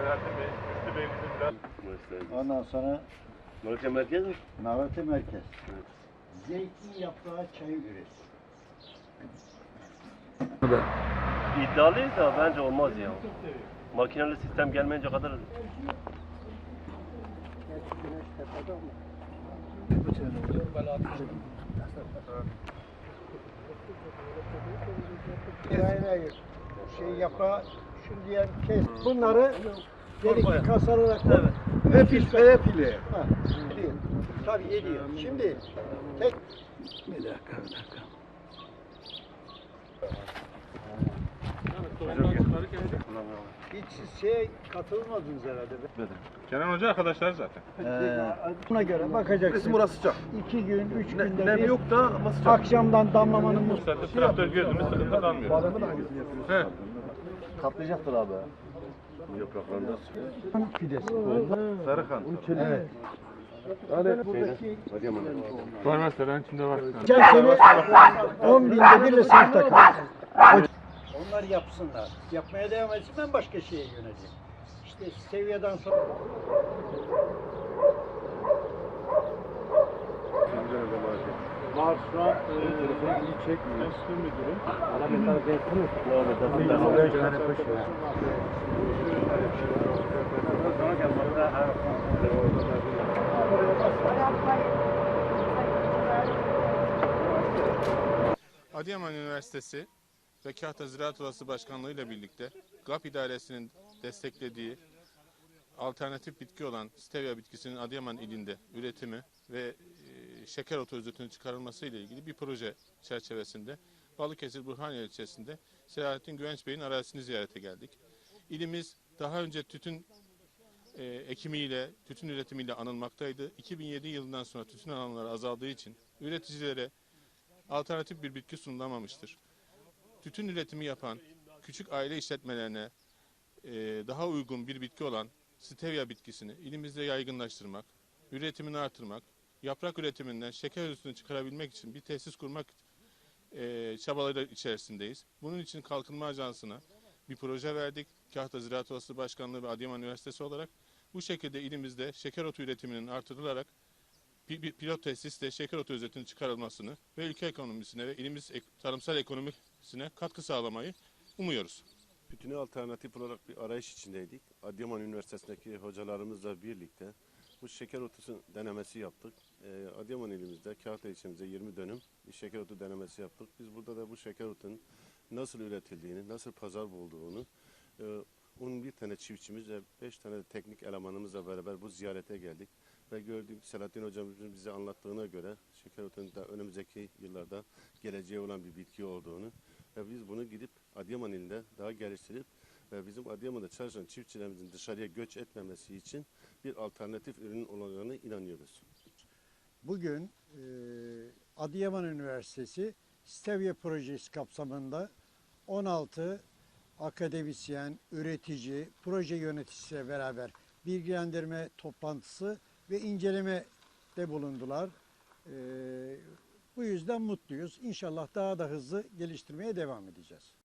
Selahattin Bey, Müftü Bey'imizin biraz Ondan sonra Malatya merkez mi? Navati Merkez. Zeytin yaprağı çayı üretir. İddialıyız da bence olmaz ya. Makineli sistem gelmeyince kadar Hayır hayır. Şey yaprağı şu diyen kes. Bunları delikli kasalarak da evet. hep hep ile. Tabii ediyor. Şimdi tek bir dakika bir dakika. Hiç şeye katılmadınız herhalde. Kenan Hoca arkadaşlar zaten. Ee, buna göre bakacaksın. Bizim orası sıcak. İki gün, üç günde Nem bir yok da ama sıcak. akşamdan damlamanın saatte traktör gözümüz sıkıntı kalmıyor. He. Katlayacaktır abi. bu yapraklarında fidesi. Sarıkan. Evet. Yani Buradaki. Var mesela içinde var. Geçen sene 10 binde bir sınıfta kaldı. Onlar yapsınlar. Yapmaya devam etsin ben başka şeye yöneleceğim. İşte seviyeden sonra var şu an ilgili çekmiyor. Enstitü müdürü. Adıyaman Üniversitesi ve Kahta Ziraat Odası Başkanlığı ile birlikte GAP idaresinin desteklediği alternatif bitki olan stevia bitkisinin Adıyaman ilinde üretimi ve şeker otu özütünün çıkarılması ile ilgili bir proje çerçevesinde Balıkesir Burhaniye ilçesinde Selahattin Güvenç Bey'in arazisini ziyarete geldik. İlimiz daha önce tütün e, ekimiyle, tütün üretimiyle anılmaktaydı. 2007 yılından sonra tütün alanları azaldığı için üreticilere alternatif bir bitki sunulamamıştır. Tütün üretimi yapan küçük aile işletmelerine e, daha uygun bir bitki olan stevia bitkisini ilimizde yaygınlaştırmak, üretimini artırmak, yaprak üretiminden şeker üstünü çıkarabilmek için bir tesis kurmak e, çabaları içerisindeyiz. Bunun için Kalkınma Ajansı'na bir proje verdik. Kahta Ziraat Odası Başkanlığı ve Adıyaman Üniversitesi olarak bu şekilde ilimizde şeker otu üretiminin artırılarak bir, pilot tesiste şeker otu özetinin çıkarılmasını ve ülke ekonomisine ve ilimiz tarımsal ekonomisine katkı sağlamayı umuyoruz. Bütüne alternatif olarak bir arayış içindeydik. Adıyaman Üniversitesi'ndeki hocalarımızla birlikte bu şeker otu denemesi yaptık. Ee, Adıyaman ilimizde, Kahta ilçemizde 20 dönüm bir şeker otu denemesi yaptık. Biz burada da bu şeker otunun nasıl üretildiğini, nasıl pazar bulduğunu, e, 11 tane çiftçimiz ve 5 tane de teknik elemanımızla beraber bu ziyarete geldik. Ve gördük Selahattin hocamızın bize anlattığına göre şeker otunun da önümüzdeki yıllarda geleceği olan bir bitki olduğunu ve biz bunu gidip Adıyaman ilinde daha geliştirip ve bizim Adıyaman'da çalışan çiftçilerimizin dışarıya göç etmemesi için bir alternatif ürün olacağına inanıyoruz. Bugün e, Adıyaman Üniversitesi Stevia projesi kapsamında 16 akademisyen, üretici, proje yöneticisiyle beraber bilgilendirme toplantısı ve inceleme de bulundular. E, bu yüzden mutluyuz. İnşallah daha da hızlı geliştirmeye devam edeceğiz.